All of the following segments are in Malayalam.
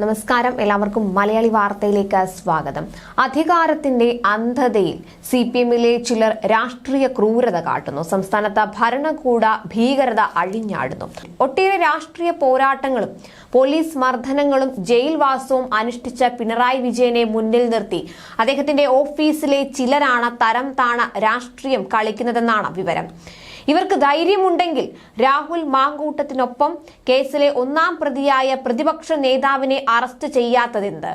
നമസ്കാരം. എല്ലാവർക്കും മലയാളി വാർത്തയിലേക്ക് സ്വാഗതം. അധികാരത്തിന്റെ അന്ധതയിൽ സി പി എമ്മിലെ ചിലർ രാഷ്ട്രീയ ക്രൂരത കാട്ടുന്നു. സംസ്ഥാനത്ത് ഭരണകൂട ഭീകരത അഴിഞ്ഞാടുന്നു. ഒട്ടേറെ രാഷ്ട്രീയ പോരാട്ടങ്ങളും പോലീസ് മർദ്ദനങ്ങളും ജയിൽവാസവും അനുഷ്ഠിച്ച പിണറായി വിജയനെ മുന്നിൽ നിർത്തി. അദ്ദേഹത്തിന്റെ ഓഫീസിലെ ചിലരാണ് തരം താണ രാഷ്ട്രീയം കളിക്കുന്നതെന്നാണ് വിവരം. ഇവർക്ക് ധൈര്യമുണ്ടെങ്കിൽ രാഹുൽ മാങ്കൂട്ടത്തിനൊപ്പം കേസിലെ ഒന്നാം പ്രതിയായ പ്രതിപക്ഷ നേതാവിനെ അറസ്റ്റ് ചെയ്യാത്തതെന്ത്?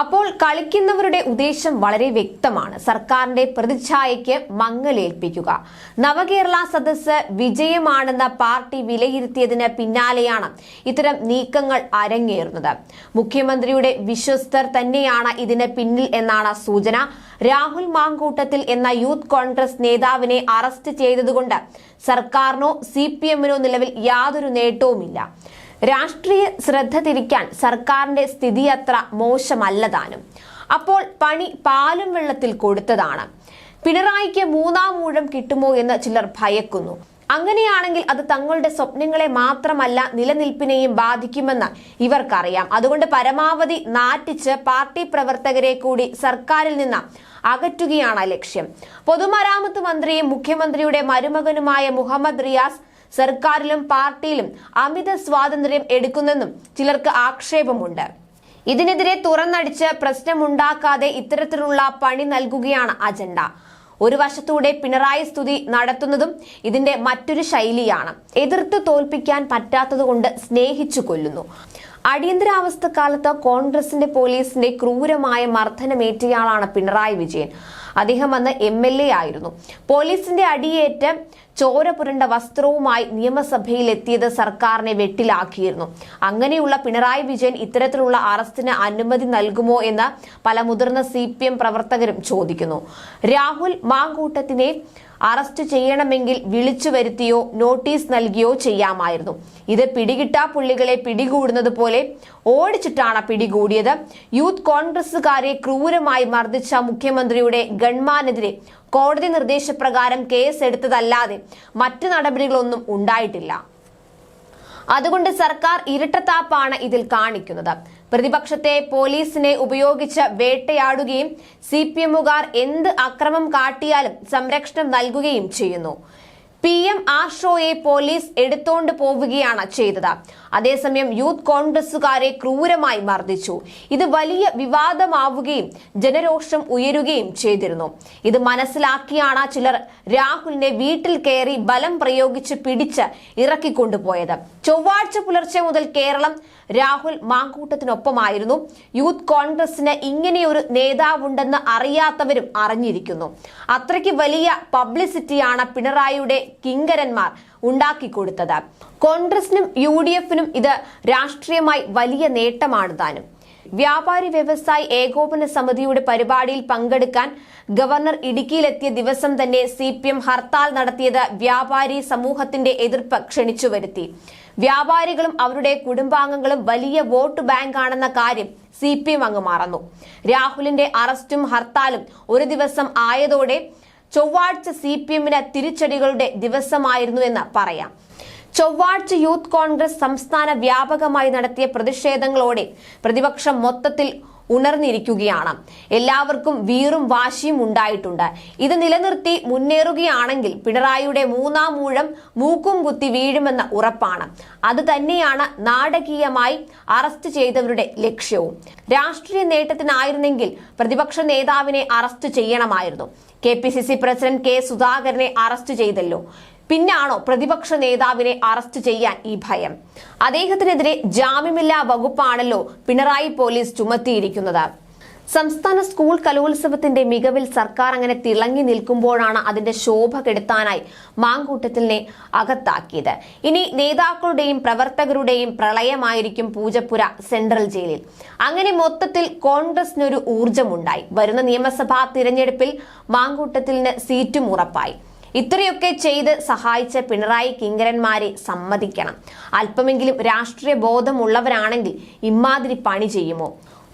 അപ്പോൾ കളിക്കുന്നവരുടെ ഉദ്ദേശം വളരെ വ്യക്തമാണ്. സർക്കാരിന്റെ പ്രതിച്ഛായയ്ക്ക് മങ്ങലേൽപ്പിക്കുക. നവകേരള സദസ് വിജയമാണെന്ന പാർട്ടി വിലയിരുത്തിയതിന് പിന്നാലെയാണ് ഇത്തരം നീക്കങ്ങൾ അരങ്ങേറുന്നത്. മുഖ്യമന്ത്രിയുടെ വിശ്വസ്തർ തന്നെയാണ് ഇതിന് പിന്നിൽ എന്നാണ് സൂചന. രാഹുൽ മാങ്കൂട്ടത്തിൽ എന്ന യൂത്ത് കോൺഗ്രസ് നേതാവിനെ അറസ്റ്റ് ചെയ്തതുകൊണ്ട് സർക്കാരിനോ സി നിലവിൽ യാതൊരു നേട്ടവുമില്ല. രാഷ്ട്രീയ ശ്രദ്ധ തിരിക്കാൻ സർക്കാരിന്റെ സ്ഥിതി അത്ര മോശമല്ലതാനും അപ്പോൾ പണി പാലും വെള്ളത്തിൽ കൊടുത്തതാണ്. പിണറായിക്ക് മൂന്നാം ഊഴം കിട്ടുമോ എന്ന് ചിലർ ഭയക്കുന്നു. അങ്ങനെയാണെങ്കിൽ അത് തങ്ങളുടെ സ്വപ്നങ്ങളെ മാത്രമല്ല നിലനിൽപ്പിനെയും ബാധിക്കുമെന്ന് ഇവർക്കറിയാം. അതുകൊണ്ട് പരമാവധി നാറ്റിച്ച് പാർട്ടി പ്രവർത്തകരെ കൂടി സർക്കാരിൽ നിന്ന് അകറ്റുകയാണ് ലക്ഷ്യം. പൊതുമരാമത്ത് മന്ത്രിയും മുഖ്യമന്ത്രിയുടെ മരുമകനുമായ മുഹമ്മദ് റിയാസ് സർക്കാരിലും പാർട്ടിയിലും അമിത സ്വാതന്ത്ര്യം എടുക്കുന്നെന്നും ചിലർക്ക് ആക്ഷേപമുണ്ട്. ഇതിനെതിരെ തുറന്നടിച്ച് പ്രശ്നമുണ്ടാക്കാതെ ഇത്തരത്തിലുള്ള പണി നൽകുകയാണ് അജണ്ട. ഒരു വശത്തൂടെ പിണറായി സ്തുതി നടത്തുന്നതും ഇതിന്റെ മറ്റൊരു ശൈലിയാണ്. എതിർത്ത് തോൽപ്പിക്കാൻ പറ്റാത്തതുകൊണ്ട് സ്നേഹിച്ചു കൊല്ലുന്നു. അടിയന്തരാവസ്ഥ കാലത്ത് കോൺഗ്രസിന്റെ പോലീസിന്റെ ക്രൂരമായ മർദ്ദനമേറ്റയാളാണ് പിണറായി വിജയൻ. അദ്ദേഹം അന്ന് എം എൽ എ ആയിരുന്നു. പോലീസിന്റെ അടിയേറ്റ് ചോര പുരണ്ട വസ്ത്രവുമായി നിയമസഭയിൽ എത്തിയത് സർക്കാരിനെ വെട്ടിലാക്കിയിരുന്നു. അങ്ങനെയുള്ള പിണറായി വിജയൻ ഇത്തരത്തിലുള്ള അറസ്റ്റിന് അനുമതി നൽകുമോ എന്ന് പല മുതിർന്ന സി പ്രവർത്തകരും ചോദിക്കുന്നു. രാഹുൽ മാങ്കൂട്ടത്തിനെ അറസ്റ്റ് ചെയ്യണമെങ്കിൽ വിളിച്ചു വരുത്തിയോ നോട്ടീസ് നൽകിയോ ചെയ്യാമായിരുന്നു. ഇത് പിടികിട്ടാ പുള്ളികളെ പിടികൂടുന്നത് പോലെ ഓടിച്ചിട്ടാണ് പിടികൂടിയത്. യൂത്ത് കോൺഗ്രസുകാരെ ക്രൂരമായി മർദ്ദിച്ച മുഖ്യമന്ത്രിയുടെ ഗൺമാനെതിരെ കോടതി നിർദ്ദേശപ്രകാരം കേസ് എടുത്തതല്ലാതെ മറ്റു നടപടികളൊന്നും ഉണ്ടായിട്ടില്ല. അതുകൊണ്ട് സർക്കാർ ഇരട്ടത്താപ്പാണ് ഇതിൽ കാണിക്കുന്നത്. പ്രതിപക്ഷത്തെ പോലീസിനെ ഉപയോഗിച്ച് വേട്ടയാടുകയും സി പി എമ്മുകാർ എന്ത് അക്രമം കാട്ടിയാലും സംരക്ഷണം നൽകുകയും ചെയ്യുന്നു. പി എം ആഷോയെ പോലീസ് എടുത്തോണ്ട് പോവുകയാണ് ചെയ്തത്. അതേസമയം യൂത്ത് കോൺഗ്രസുകാരെ ക്രൂരമായി മർദ്ദിച്ചു. ഇത് വലിയ വിവാദമാവുകയും ജനരോഷം ഉയരുകയും ചെയ്തിരുന്നു. ഇത് മനസ്സിലാക്കിയാണ് ചിലർ രാഹുലിനെ വീട്ടിൽ കയറി ബലം പ്രയോഗിച്ച് പിടിച്ച് ഇറക്കിക്കൊണ്ടുപോയത്. ചൊവ്വാഴ്ച പുലർച്ചെ മുതൽ കേരളം രാഹുൽ മാങ്കൂട്ടത്തിനൊപ്പമായിരുന്നു. യൂത്ത് കോൺഗ്രസിന് ഇങ്ങനെയൊരു നേതാവുണ്ടെന്ന് അറിയാത്തവരും അറിഞ്ഞിരിക്കുന്നു. അത്രയ്ക്ക് വലിയ പബ്ലിസിറ്റിയാണ് പിണറായിയുടെ കിങ്കരന്മാർ. ഉണ്ടാക്കിക്കൊടുത്തത് കോൺഗ്രസിനും യു ഡി എഫിനും ഇത് രാഷ്ട്രീയമായി വലിയ നേട്ടമാണ് താനും. വ്യാപാരി വ്യവസായി ഏകോപന സമിതിയുടെ പരിപാടിയിൽ പങ്കെടുക്കാൻ ഗവർണർ ഇടുക്കിയിലെത്തിയ ദിവസം തന്നെ സി പി എം ഹർത്താൽ നടത്തിയത് വ്യാപാരി സമൂഹത്തിന്റെ എതിർപ്പ് ക്ഷണിച്ചു വരുത്തി. വ്യാപാരികളും അവരുടെ കുടുംബാംഗങ്ങളും വലിയ വോട്ട് ബാങ്കാണെന്ന കാര്യം സി പി എം അങ്ങ് മറന്നു. രാഹുലിന്റെ അറസ്റ്റും ഹർത്താലും ഒരു ദിവസം ആയതോടെ ചൊവ്വാഴ്ച സി പി എമ്മിന് തിരിച്ചടികളുടെ ദിവസമായിരുന്നു എന്ന് പറയാം. ചൊവ്വാഴ്ച യൂത്ത് കോൺഗ്രസ് സംസ്ഥാന വ്യാപകമായി നടത്തിയ പ്രതിഷേധങ്ങളോടെ പ്രതിപക്ഷം മൊത്തത്തിൽ ഉണർന്നിരിക്കുകയാണ്. എല്ലാവർക്കും വീറും വാശിയും ഉണ്ടായിട്ടുണ്ട്. ഇത് നിലനിർത്തി മുന്നേറുകയാണെങ്കിൽ പിണറായിയുടെ മൂന്നാം ഊഴം മൂക്കും കുത്തി വീഴുമെന്ന ഉറപ്പാണ്. അത് തന്നെയാണ് നാടകീയമായി അറസ്റ്റ് ചെയ്തവരുടെ ലക്ഷ്യവും. രാഷ്ട്രീയ നേട്ടത്തിനായിരുന്നെങ്കിൽ പ്രതിപക്ഷ നേതാവിനെ അറസ്റ്റ് ചെയ്യണമായിരുന്നു. K P C C president K സുധാകരനെ അറസ്റ്റ് ചെയ്തല്ലോ. പിന്നാണോ പ്രതിപക്ഷ നേതാവിനെ അറസ്റ്റ് ചെയ്യാൻ ഈ ഭയം? അദ്ദേഹത്തിനെതിരെ ജാമ്യമില്ലാ വകുപ്പാണല്ലോ പിണറായി പോലീസ് ചുമത്തിയിരിക്കുന്നത്. സംസ്ഥാന സ്കൂൾ കലോത്സവത്തിന്റെ മികവിൽ സർക്കാർ അങ്ങനെ തിളങ്ങി നിൽക്കുമ്പോഴാണ് അതിന്റെ ശോഭ കെടുത്താനായി മാങ്കൂട്ടത്തിനെ അകത്താക്കിയത്. ഇനി നേതാക്കളുടെയും പ്രവർത്തകരുടെയും പ്രളയമായിരിക്കും പൂജപ്പുര സെൻട്രൽ ജയിലിൽ. അങ്ങനെ മൊത്തത്തിൽ കോൺഗ്രസിനൊരു ഊർജമുണ്ടായി വരുന്ന നിയമസഭാ തിരഞ്ഞെടുപ്പിൽ മാങ്കൂട്ടത്തിന് സീറ്റും ഉറപ്പായി. ഇത്രയൊക്കെ ചെയ്ത് സഹായിച്ച പിണറായി കിങ്കരന്മാരെ സമ്മതിക്കണം. അല്പമെങ്കിലും രാഷ്ട്രീയ ബോധമുള്ളവരാണെങ്കിൽ ഇമാതിരി പണി ചെയ്യുമോ?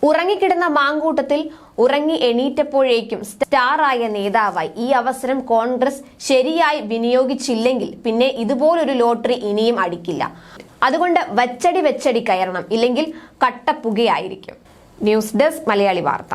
ഉറങ്ങിക്കിടന്ന മാങ്കൂട്ടത്തിൽ ഉറങ്ങി എണീറ്റപ്പോഴേക്കും സ്റ്റാറായ നേതാവായി ഈ അവസരം കോൺഗ്രസ് ശരിയായി വിനിയോഗിച്ചില്ലെങ്കിൽ പിന്നെ ഇതുപോലൊരു ലോട്ടറി ഇനിയും അടിക്കില്ല. അതുകൊണ്ട് വച്ചടി വെച്ചടി കയറണം. ഇല്ലെങ്കിൽ കട്ടപ്പുകയായിരിക്കും. ന്യൂസ് ഡെസ്ക് മലയാളി വാർത്ത.